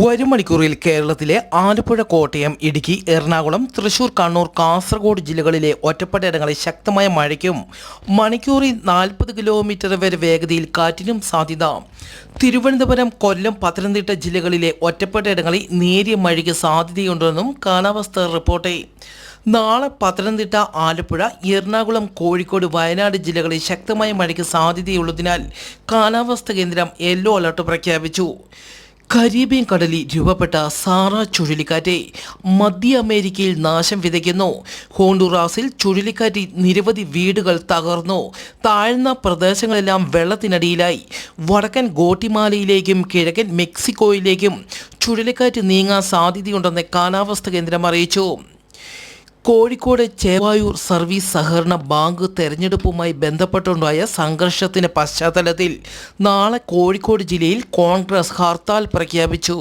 വരും മണിക്കൂറിൽ കേരളത്തിലെ ആലപ്പുഴ കോട്ടയം ഇടുക്കി എറണാകുളം തൃശൂർ കണ്ണൂർ കാസർഗോഡ് ജില്ലകളിലെ ഒറ്റപ്പെട്ടയിടങ്ങളിൽ ശക്തമായ മഴയ്ക്കും മണിക്കൂറിൽ നാൽപ്പത് കിലോമീറ്റർ വരെ വേഗതയിൽ കാറ്റിനും സാധ്യത. തിരുവനന്തപുരം കൊല്ലം പത്തനംതിട്ട ജില്ലകളിലെ ഒറ്റപ്പെട്ടയിടങ്ങളിൽ നേരിയ മഴയ്ക്ക് സാധ്യതയുണ്ടെന്നും കാലാവസ്ഥാ റിപ്പോർട്ട്. നാളെ പത്തനംതിട്ട ആലപ്പുഴ എറണാകുളം കോഴിക്കോട് വയനാട് ജില്ലകളിൽ ശക്തമായ മഴയ്ക്ക് സാധ്യതയുള്ളതിനാൽ കാലാവസ്ഥാ കേന്ദ്രം യെല്ലോ അലർട്ട് പ്രഖ്യാപിച്ചു. കരീബിയൻ കടലിൽ രൂപപ്പെട്ട സാറ ചുഴലിക്കാറ്റ് മധ്യ അമേരിക്കയിൽ നാശം വിതയ്ക്കുന്നു. ഹോണ്ടുറാസിൽ ചുഴലിക്കാറ്റ് നിരവധി വീടുകൾ തകർന്നു. താഴ്ന്ന പ്രദേശങ്ങളെല്ലാം വെള്ളത്തിനടിയിലായി. വടക്കൻ ഗോട്ടിമാലയിലേക്കും കിഴക്കൻ മെക്സിക്കോയിലേക്കും ചുഴലിക്കാറ്റ് നീങ്ങാൻ സാധ്യതയുണ്ടെന്ന് കാലാവസ്ഥ കേന്ദ്രം അറിയിച്ചു. കോഴിക്കോട് ചേവായൂർ സർവീസ് സഹകരണ ബാങ്ക് തെരഞ്ഞെടുപ്പുമായി ബന്ധപ്പെട്ടുണ്ടായ സംഘർഷത്തിന്റെ പശ്ചാത്തലത്തിൽ നാളെ കോഴിക്കോട് ജില്ലയിൽ കോൺഗ്രസ് ഹർത്താൽ പ്രഖ്യാപിച്ചു.